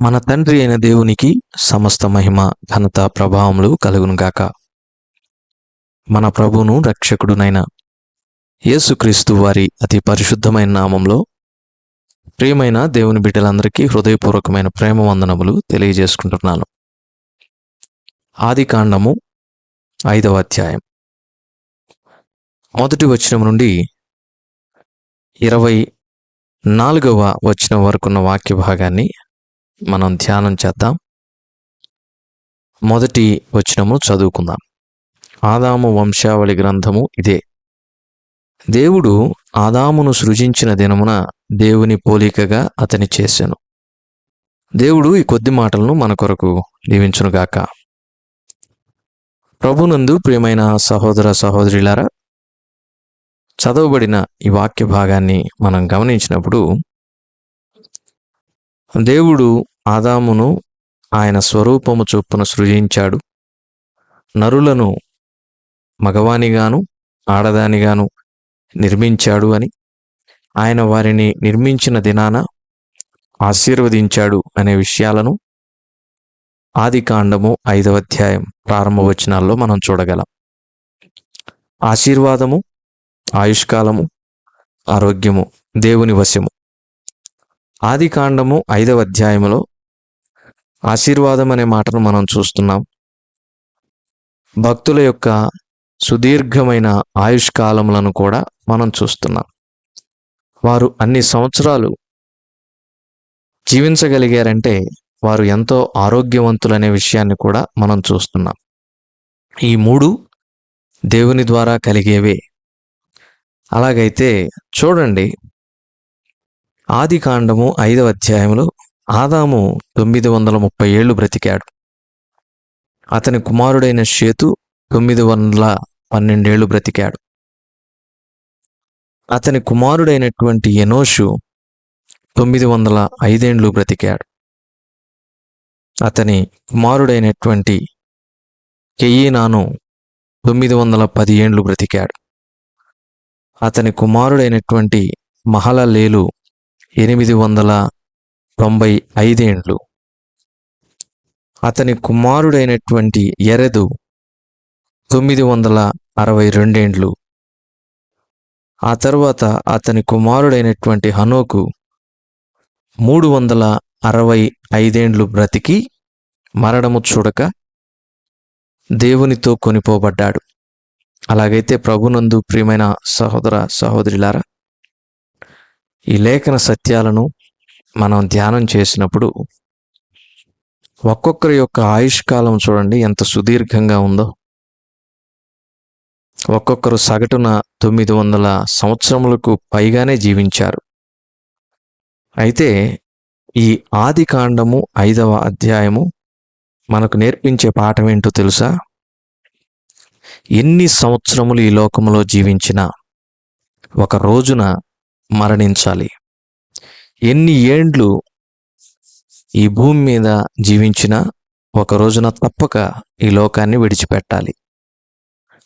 మన తండ్రి అయిన దేవునికి సమస్త మహిమ ఘనత ప్రభావములు కలుగునుగాక మన ప్రభువును రక్షకుడునైన యేసుక్రీస్తు వారి అతి పరిశుద్ధమైన నామంలో ప్రియమైన దేవుని బిడ్డలందరికీ హృదయపూర్వకమైన ప్రేమ వందనములు తెలియజేసుకుంటున్నాను. ఆది కాండము ఐదవ అధ్యాయం. మొదటి వచనం నుండి ఇరవై నాలుగవ వచనం వరకున్న వాక్య భాగాన్ని మనం ధ్యానం చేద్దాం. మొదటి వచనము చదువుకుందాం. ఆదాము వంశావళి గ్రంథము ఇదే. దేవుడు ఆదామును సృజించిన దినమున దేవుని పోలికగా అతని చేశాను దేవుడు ఈ కొద్ది మాటలను మన కొరకు దీవించునుగాక ప్రభునందు ప్రియమైన సహోదర సహోదరులారా చదవబడిన ఈ వాక్య భాగాన్ని మనం గమనించినప్పుడు దేవుడు ఆదామును ఆయన స్వరూపము చొప్పున సృజించాడు. నరులను మగవానిగాను ఆడదానిగాను నిర్మించాడు అని ఆయన వారిని నిర్మించిన దినాన ఆశీర్వదించాడు అనే విషయాలను ఆది కాండము ఐదవ అధ్యాయం ప్రారంభ వచనాల్లో మనం చూడగలం. ఆశీర్వాదము ఆయుష్కాలము ఆరోగ్యము దేవుని వశము. ఆది కాండము ఐదవ అధ్యాయములో ఆశీర్వాదం అనే మాటను మనం చూస్తున్నాం. భక్తుల యొక్క సుదీర్ఘమైన ఆయుష్కాలములను కూడా మనం చూస్తున్నాం. వారు అన్ని సంవత్సరాలు జీవించగలిగారంటే వారు ఎంతో ఆరోగ్యవంతులనే విషయాన్ని కూడా మనం చూస్తున్నాం. ఈ మూడు దేవుని ద్వారా కలిగేవే. అలాగైతే చూడండి. ఆది కాండము ఐదవ అధ్యాయంలో ఆదాము తొమ్మిది వందల ముప్పై ఏళ్ళు బ్రతికాడు. అతని కుమారుడైన షేతు తొమ్మిది వందల పన్నెండేళ్ళు బ్రతికాడు. అతని కుమారుడైనటువంటి ఎనోషు తొమ్మిది వందల ఐదేండ్లు బ్రతికాడు. అతని కుమారుడైనటువంటి కెయ్యనాను తొమ్మిది వందల పది ఏండ్లు బ్రతికాడు. అతని కుమారుడైనటువంటి మహలలేలు ఎనిమిది వందల తొంభై ఐదేండ్లు. అతని కుమారుడైనటువంటి ఎరెదు తొమ్మిది వందల అరవై రెండేండ్లు. ఆ తర్వాత అతని కుమారుడైనటువంటి హనోకు మూడు వందల అరవై ఐదేండ్లు బ్రతికి మరణము చూడక దేవునితో కొనిపోబడ్డాడు. అలాగైతే ప్రభునందు ప్రియమైన సహోదర సహోదరులారా ఈ లేఖన సత్యాలను మనం ధ్యానం చేసినప్పుడు ఒక్కొక్కరి యొక్క ఆయుష్కాలం చూడండి ఎంత సుదీర్ఘంగా ఉందో. ఒక్కొక్కరు సగటున తొమ్మిది వందల సంవత్సరములకు పైగానే జీవించారు. అయితే ఈ ఆది కాండము ఐదవ అధ్యాయము మనకు నేర్పించే పాఠం ఏంటో తెలుసా? ఎన్ని సంవత్సరములు ఈ లోకంలో జీవించినా ఒక రోజున మరణించాలి. ఎన్ని ఏండ్లు ఈ భూమి మీద జీవించినా ఒక రోజున తప్పక ఈ లోకాన్ని విడిచిపెట్టాలి.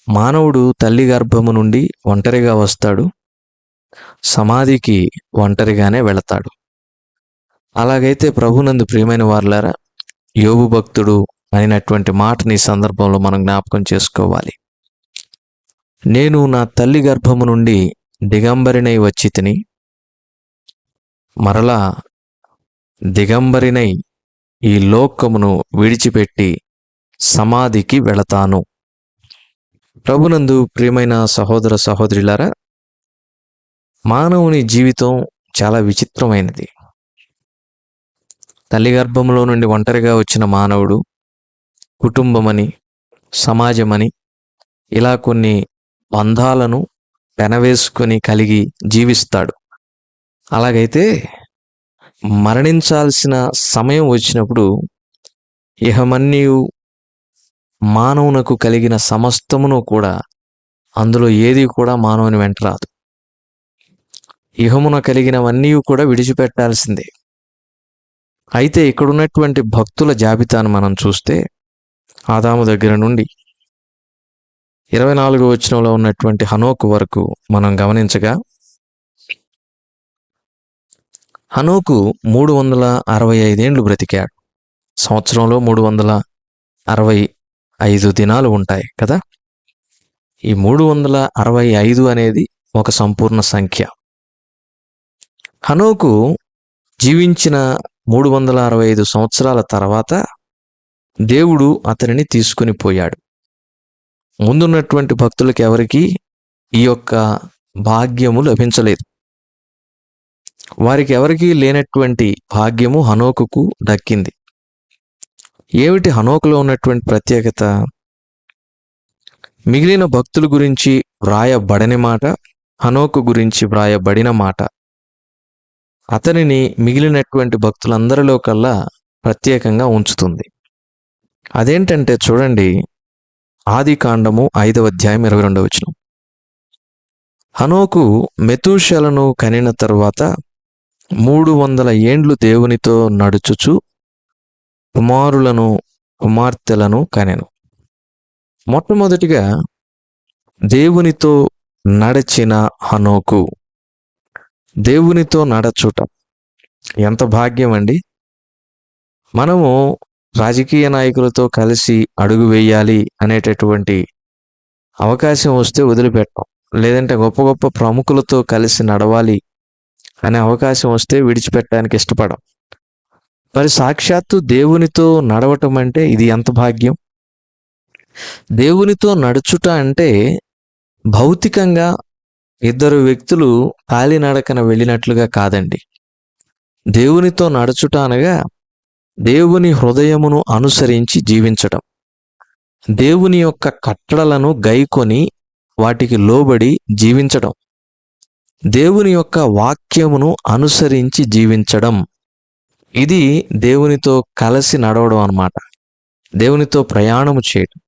మానవుడు తల్లి గర్భము నుండి ఒంటరిగా వస్తాడు. సమాధికి ఒంటరిగానే వెళతాడు. అలాగైతే ప్రభునందు ప్రియమైన వారులారా యోగు భక్తుడు అయినటువంటి మాటని ఈ సందర్భంలో మనం జ్ఞాపకం చేసుకోవాలి. నేను నా తల్లి గర్భము నుండి దిగంబరినై వచ్చి తిని మరలా దిగంబరినై ఈ లోకమును విడిచిపెట్టి సమాధికి వెళతాను. ప్రభునందు ప్రియమైన సహోదర సహోదరులారా మానవుని జీవితం చాలా విచిత్రమైనది. తల్లి గర్భంలో నుండి ఒంటరిగా వచ్చిన మానవుడు కుటుంబమని సమాజమని ఇలా కొన్ని బంధాలను పెనవేసుకొని కలిగి జీవిస్తాడు. అలాగైతే మరణించాల్సిన సమయం వచ్చినప్పుడు ఇహమన్యు మానవునకు కలిగిన సమస్తమును కూడా అందులో ఏది కూడా మానవుని వెంట రాదు. ఇహమున కలిగినవన్నీ కూడా విడిచిపెట్టాల్సిందే. అయితే ఇక్కడున్నటువంటి భక్తుల జాబితాను మనం చూస్తే ఆదాము దగ్గర నుండి ఇరవై నాలుగు వచనంలో ఉన్నటువంటి హనోకు వరకు మనం గమనించగా హనోకు మూడు వందల అరవై ఐదేండ్లు బ్రతికాడు సంవత్సరంలో మూడు వందల అరవై ఐదు దినాలు ఉంటాయి కదా? ఈ మూడు వందల అరవై ఐదు అనేది ఒక సంపూర్ణ సంఖ్య. హనోకు జీవించిన మూడు వందల అరవై ఐదు సంవత్సరాల తర్వాత దేవుడు అతనిని తీసుకుని పోయాడు. ముందున్నటువంటి భక్తులకు ఎవరికి ఈ యొక్క భాగ్యము లభించలేదు. వారికి ఎవరికీ లేనటువంటి భాగ్యము హనోకుకు దక్కింది. ఏమిటి హనోకులో ఉన్నటువంటి ప్రత్యేకత? మిగిలిన భక్తుల గురించి వ్రాయబడని మాట హనోకు గురించి వ్రాయబడిన మాట. అతనిని మిగిలినటువంటి భక్తులందరిలో కల్లా ప్రత్యేకంగా ఉంచుతుంది. అదేంటంటే చూడండి ఆది కాండము ఐదవ అధ్యాయం ఇరవై రెండవ వచనం. హనోకు మెతూషలను కనిన తరువాత మూడు వందల ఏండ్లు దేవునితో నడుచుచు కుమారులను కుమార్తెలను కనెను. మొట్టమొదటిగా దేవునితో నడచిన హనోకు. దేవునితో నడచుట. ఎంత భాగ్యం అండి మనము రాజకీయ నాయకులతో కలిసి అడుగు వేయాలి అనేటటువంటి అవకాశం వస్తే వదిలిపెట్టాం. లేదంటే గొప్ప గొప్ప ప్రముఖులతో కలిసి నడవాలి అనే అవకాశం వస్తే విడిచిపెట్టడానికి ఇష్టపడం. మరి సాక్షాత్తు దేవునితో నడవటం అంటే ఇది ఎంత భాగ్యం? దేవునితో నడుచుట అంటే భౌతికంగా ఇద్దరు వ్యక్తులు కాలినడకన వెళ్ళినట్లుగా కాదండి. దేవునితో నడుచుట అనగా దేవుని హృదయమును అనుసరించి జీవించటం. దేవుని యొక్క కట్టడలను గైకొని వాటికి లోబడి జీవించడం దేవుని యొక్క వాక్యమును అనుసరించి జీవించడం. ఇది దేవునితో కలిసి నడవడం అన్నమాట. దేవునితో ప్రయాణము చేయడం.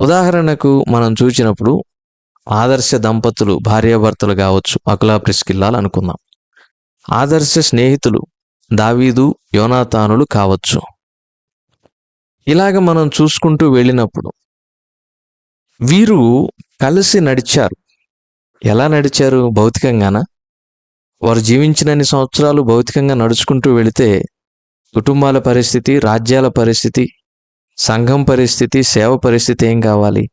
ఉదాహరణకు మనం చూసినప్పుడు ఆదర్శ దంపతులు భార్యాభర్తలు కావచ్చు అకులా ప్రిస్కిల్లాలు అనుకుందాం. ఆదర్శ స్నేహితులు దావీదు యోనాతానులు కావచ్చు. ఇలాగ మనం చూసుకుంటూ వెళ్ళినప్పుడు వీరు కలిసి నడిచారు. ఎలా నడిచారు భౌతికంగానా? వారు జీవించినన్ని సంవత్సరాలు భౌతికంగా నడుచుకుంటూ వెళితే కుటుంబాల పరిస్థితి రాజ్యాల పరిస్థితి సంఘం పరిస్థితి సేవ పరిస్థితి ఏం కావాలి?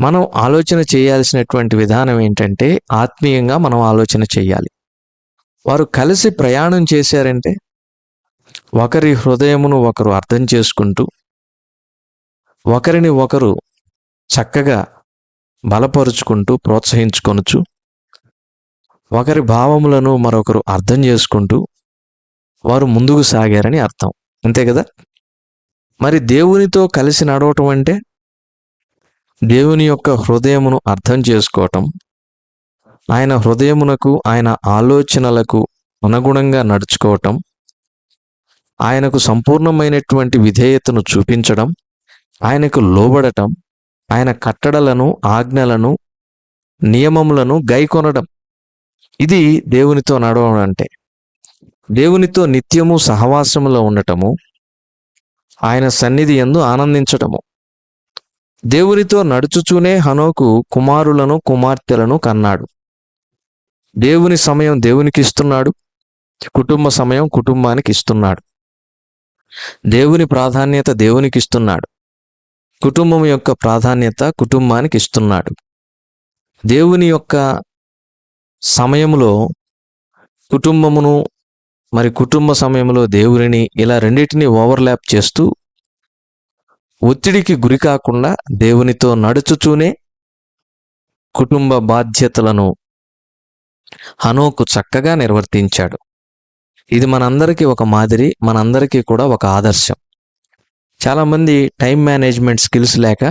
మనం ఆలోచన చేయాల్సినటువంటి విధానం ఏంటంటే ఆత్మీయంగా మనం ఆలోచన చేయాలి. వారు కలిసి ప్రయాణం చేశారంటే ఒకరి హృదయమును ఒకరు అర్థం చేసుకుంటూ ఒకరిని ఒకరు చక్కగా బలపరుచుకుంటూ ప్రోత్సహించుకొనుచు ఒకరి భావములను మరొకరు అర్థం చేసుకుంటూ వారు ముందుకు సాగారని అర్థం. అంతే కదా? మరి దేవునితో కలిసి నడవటం అంటే దేవుని యొక్క హృదయమును అర్థం చేసుకోవటం ఆయన హృదయమునకు ఆయన ఆలోచనలకు అనుగుణంగా నడుచుకోవటం ఆయనకు సంపూర్ణమైనటువంటి విధేయతను చూపించడం ఆయనకు లోబడటం ఆయన కట్టడలను ఆజ్ఞలను నియమములను గైకొనడం. ఇది దేవునితో నడవడం అంటే దేవునితో నిత్యము సహవాసములో ఉండటము ఆయన సన్నిధి ఎందు ఆనందించటము. దేవునితో నడుచుచూనే హనోకు కుమారులను కుమార్తెలను కన్నాడు. దేవుని సమయం దేవునికి ఇస్తున్నాడు కుటుంబ సమయం కుటుంబానికి ఇస్తున్నాడు దేవుని ప్రాధాన్యత దేవునికి ఇస్తున్నాడు కుటుంబం యొక్క ప్రాధాన్యత కుటుంబానికి ఇస్తున్నాడు. దేవుని యొక్క సమయంలో కుటుంబమును మరి కుటుంబ సమయంలో దేవుడిని ఇలా రెండింటిని ఓవర్లాప్ చేస్తూ ఒత్తిడికి గురి కాకుండా దేవునితో నడుచుచూనే కుటుంబ బాధ్యతలను హనోకు చక్కగా నిర్వర్తించాడు. ఇది మనందరికీ ఒక మాదిరి మనందరికీ కూడా ఒక ఆదర్శం. చాలామంది టైం మేనేజ్మెంట్ స్కిల్స్ లేక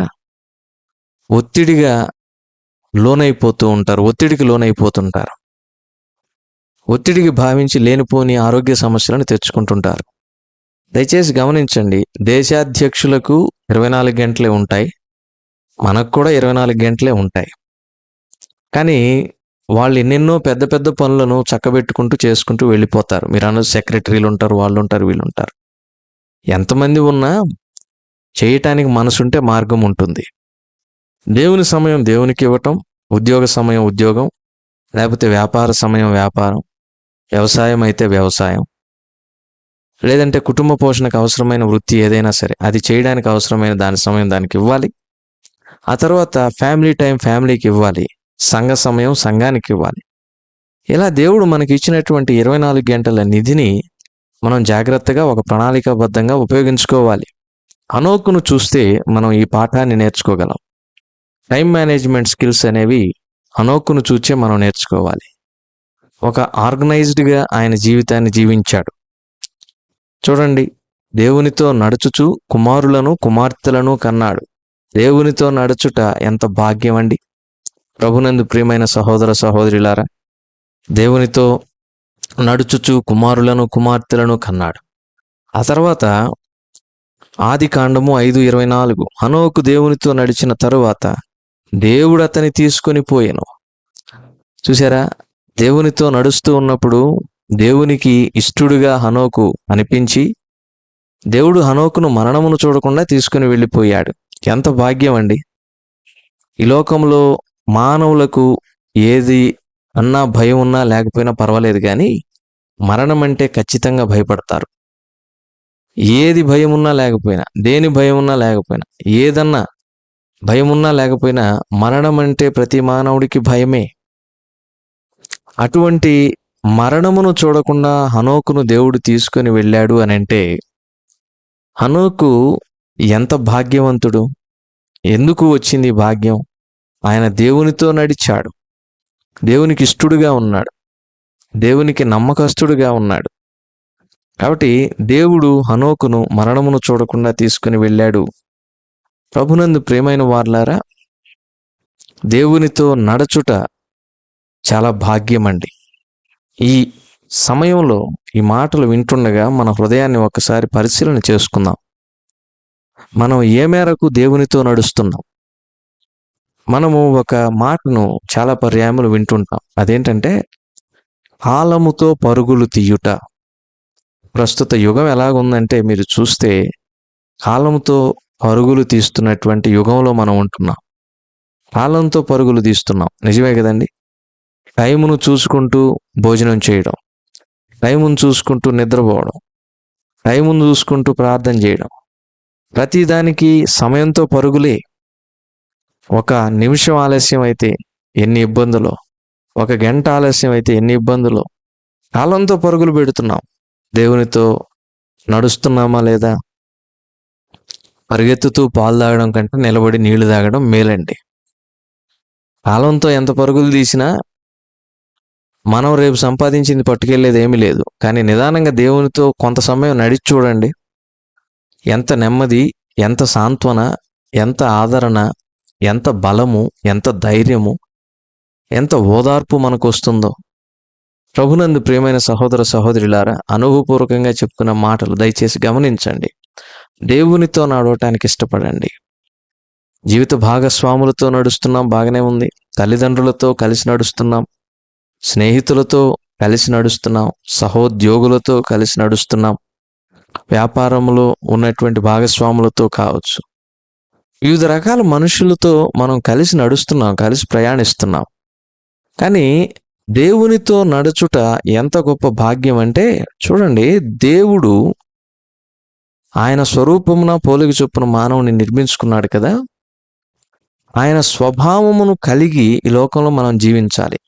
ఒత్తిడిగా లోనైపోతూ ఉంటారు ఒత్తిడికి లోనైపోతుంటారు. ఒత్తిడికి భావించి లేనిపోని ఆరోగ్య సమస్యలను తెచ్చుకుంటుంటారు. దయచేసి గమనించండి దేశాధ్యక్షులకు ఇరవై నాలుగు గంటలే ఉంటాయి మనకు కూడా ఇరవై నాలుగు గంటలే ఉంటాయి. కానీ వాళ్ళు ఎన్నెన్నో పెద్ద పెద్ద పనులను చక్కబెట్టుకుంటూ చేసుకుంటూ వెళ్ళిపోతారు. మీరు అన్న సెక్రటరీలు ఉంటారు వాళ్ళు ఉంటారు వీళ్ళు ఉంటారు ఎంతమంది ఉన్నా చేయటానికి మనసుంటే మార్గం ఉంటుంది దేవుని సమయం దేవునికి ఇవ్వటం ఉద్యోగ సమయం ఉద్యోగం లేకపోతే వ్యాపార సమయం వ్యాపారం వ్యవసాయం అయితే వ్యవసాయం. లేదంటే కుటుంబ పోషణకు అవసరమైన వృత్తి ఏదైనా సరే అది చేయడానికి అవసరమైన దాని సమయం దానికి ఇవ్వాలి. ఆ తర్వాత ఫ్యామిలీ టైం ఫ్యామిలీకి ఇవ్వాలి సంఘ సమయం సంఘానికి ఇవ్వాలి. ఇలా దేవుడు మనకి ఇచ్చినటువంటి ఇరవై నాలుగు గంటల నిధిని మనం జాగ్రత్తగా ఒక ప్రణాళికాబద్ధంగా ఉపయోగించుకోవాలి. అనోకును చూస్తే మనం ఈ పాఠాన్ని నేర్చుకోగలం. టైం మేనేజ్మెంట్ స్కిల్స్ అనేవి అనోకును చూచే మనం నేర్చుకోవాలి. ఒక ఆర్గనైజ్డ్గా ఆయన జీవితాన్ని జీవించాడు. చూడండి దేవునితో నడుచుచు కుమారులను కుమార్తెలను కన్నాడు. దేవునితో నడుచుట ఎంత భాగ్యం అండి. ప్రభునందు ప్రియమైన సహోదర సహోదరులారా దేవునితో నడుచుచు కుమారులను కుమార్తెలను కన్నాడు. ఆ తర్వాత ఆది కాండము ఐదు ఇరవై నాలుగు. హనోకు దేవునితో నడిచిన తరువాత దేవుడు అతని తీసుకొని పోయాను. చూసారా దేవునితో నడుస్తూ ఉన్నప్పుడు దేవునికి ఇష్టడుగా హనోకు అనిపించి దేవుడు హనోకును మరణమును చూడకుండా తీసుకుని వెళ్ళిపోయాడు. ఎంత భాగ్యం అండి. ఈ లోకంలో మానవులకు ఏది అన్నా భయం ఉన్నా లేకపోయినా పర్వాలేదు కానీ మరణం అంటే ఖచ్చితంగా భయపడతారు. ఏది భయం ఉన్నా లేకపోయినా దేని భయం ఉన్నా లేకపోయినా ఏదన్నా భయం ఉన్నా లేకపోయినా మరణం అంటే ప్రతి మానవుడికి భయమే. అటువంటి మరణమును చూడకుండా హనోకును దేవుడు తీసుకొని వెళ్ళాడు అని అంటే హనోకు ఎంత భాగ్యవంతుడు? ఎందుకు వచ్చింది భాగ్యం? ఆయన దేవునితో నడిచాడు. దేవునికి ఇష్టడుగా ఉన్నాడు. దేవునికి నమ్మకస్తుడుగా ఉన్నాడు. కాబట్టి దేవుడు హనోకును మరణమును చూడకుండా తీసుకుని వెళ్ళాడు. ప్రభునందు ప్రేమైన వార్లారా దేవునితో నడచుట చాలా భాగ్యమండి. ఈ సమయంలో ఈ మాటలు వింటుండగా మన హృదయాన్ని ఒకసారి పరిశీలన చేసుకుందాం. మనం ఏ మేరకు దేవునితో నడుస్తున్నాం? మనము ఒక మాటను చాలా పర్యాయములు వింటుంటాం. అదేంటంటే కాలముతో పరుగులు తీయుట. ప్రస్తుత యుగం ఎలాగుందంటే మీరు చూస్తే కాలంతో పరుగులు తీస్తున్నటువంటి యుగంలో మనం ఉంటున్నాం. కాలంతో పరుగులు తీస్తున్నాం. నిజమే కదండి? టైమును చూసుకుంటూ భోజనం చేయడం టైమును చూసుకుంటూ నిద్రపోవడం టైమును చూసుకుంటూ ప్రార్థన చేయడం ప్రతిదానికి సమయంతో పరుగులే. ఒక నిమిషం ఆలస్యం అయితే ఎన్ని ఇబ్బందులు ఒక గంట ఆలస్యం అయితే ఎన్ని ఇబ్బందులు కాలంతో పరుగులు పెడుతున్నాం. దేవునితో నడుస్తున్నామా లేదా? పరిగెత్తుతూ పాలు తాగడం కంటే నిలబడి నీళ్ళు తాగడం మేలండి. కాలంతో ఎంత పరుగులు తీసినా మనం రేపు సంపాదించింది పట్టుకెళ్ళేది ఏమీ లేదు. కానీ నిదానంగా దేవునితో కొంత సమయం నడిచి చూడండి. ఎంత నెమ్మది ఎంత సాంత్వన ఎంత ఆదరణ ఎంత బలము ఎంత ధైర్యము ఎంత ఓదార్పు మనకు వస్తుందో ప్రభునందు ప్రియమైన సహోదర సహోదరులారా అనుభవపూర్వకంగా చెప్పుకున్న మాటలు దయచేసి గమనించండి. దేవునితో నడవటానికి ఇష్టపడండి. జీవిత భాగస్వాములతో నడుస్తున్నాం బాగానే ఉంది. తల్లిదండ్రులతో కలిసి నడుస్తున్నాం. స్నేహితులతో కలిసి నడుస్తున్నాం. సహోద్యోగులతో కలిసి నడుస్తున్నాం. వ్యాపారంలో ఉన్నటువంటి భాగస్వాములతో కావచ్చు. వివిధ రకాల మనుషులతో మనం కలిసి నడుస్తున్నాం కలిసి ప్రయాణిస్తున్నాం. కానీ దేవునితో నడుచుట ఎంత గొప్ప భాగ్యం అంటే చూడండి దేవుడు ఆయన స్వరూపమున పోలిక చొప్పున మానవుని నిర్మించుకున్నాడు కదా. ఆయన స్వభావమును కలిగి ఈ లోకంలో మనం జీవించాలి.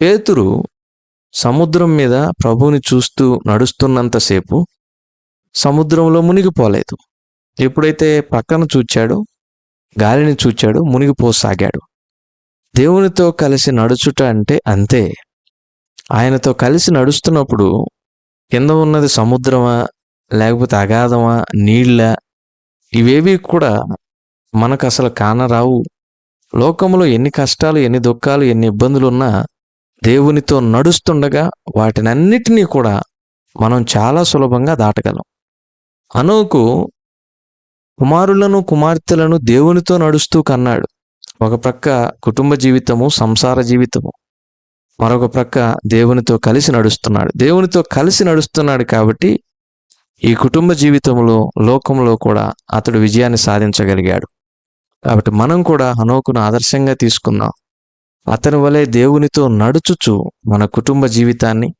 పేతురు సముద్రం మీద ప్రభువుని చూస్తూ నడుస్తున్నంతసేపు సముద్రంలో మునిగిపోలేదు. ఎప్పుడైతే పక్కన చూచాడో గాలిని చూచాడో మునిగిపోసాగాడు. దేవునితో కలిసి నడుచుట అంటే అంతే. ఆయనతో కలిసి నడుస్తున్నప్పుడు కింద ఉన్నది సముద్రమా లేకపోతే అగాధమా నీళ్ళ ఇవేవి కూడా మనకు అసలు కానరావు. లోకంలో ఎన్ని కష్టాలు ఎన్ని దుఃఖాలు ఎన్ని ఇబ్బందులు ఉన్నా దేవునితో నడుస్తుండగా వాటినన్నిటినీ కూడా మనం చాలా సులభంగా దాటగలం. అనోకు కుమారులను కుమార్తెలను దేవునితో నడుస్తూ కన్నాడు. ఒక ప్రక్క కుటుంబ జీవితము సంసార జీవితము. మరొక ప్రక్క దేవునితో కలిసి నడుస్తున్నాడు. దేవునితో కలిసి నడుస్తున్నాడు కాబట్టి ఈ కుటుంబ జీవితంలో లోకంలో కూడా అతడు విజయాన్ని సాధించగలిగాడు. కాబట్టి మనం కూడా హనోకును ఆదర్శంగా తీసుకుందాం. అతని వలె దేవునితో నడుచుచు మన కుటుంబ జీవితాన్ని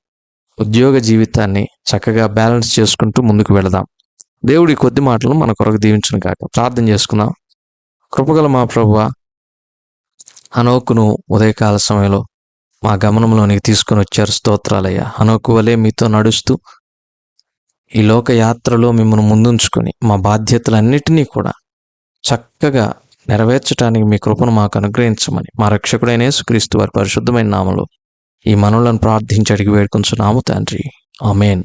ఉద్యోగ జీవితాన్ని చక్కగా బ్యాలెన్స్ చేసుకుంటూ ముందుకు వెళదాం. దేవుడి కొద్ది మాటలు మన కొరకు దీవించును కాక ప్రార్థన చేసుకుందాం. కృపగల మా ప్రభువ హనోకును ఉదయకాల సమయంలో మా గమనంలోనికి తీసుకొని వచ్చారు. స్తోత్రాలయ్యా హనోకు వలె మీతో నడుస్తూ ఈ లోక యాత్రలో మిమ్మల్ని ముందుంచుకొని మా బాధ్యతలన్నిటినీ కూడా చక్కగా నెరవేర్చడానికి మీ కృపను మాకు అనుగ్రహించమని మా రక్షకుడైన యేసుక్రీస్తు వారి పరిశుద్ధమైన నామలో ఈ మనులను ప్రార్థించి అడిగి వేడుకొంచున్నాము తండ్రి. ఆమెన్.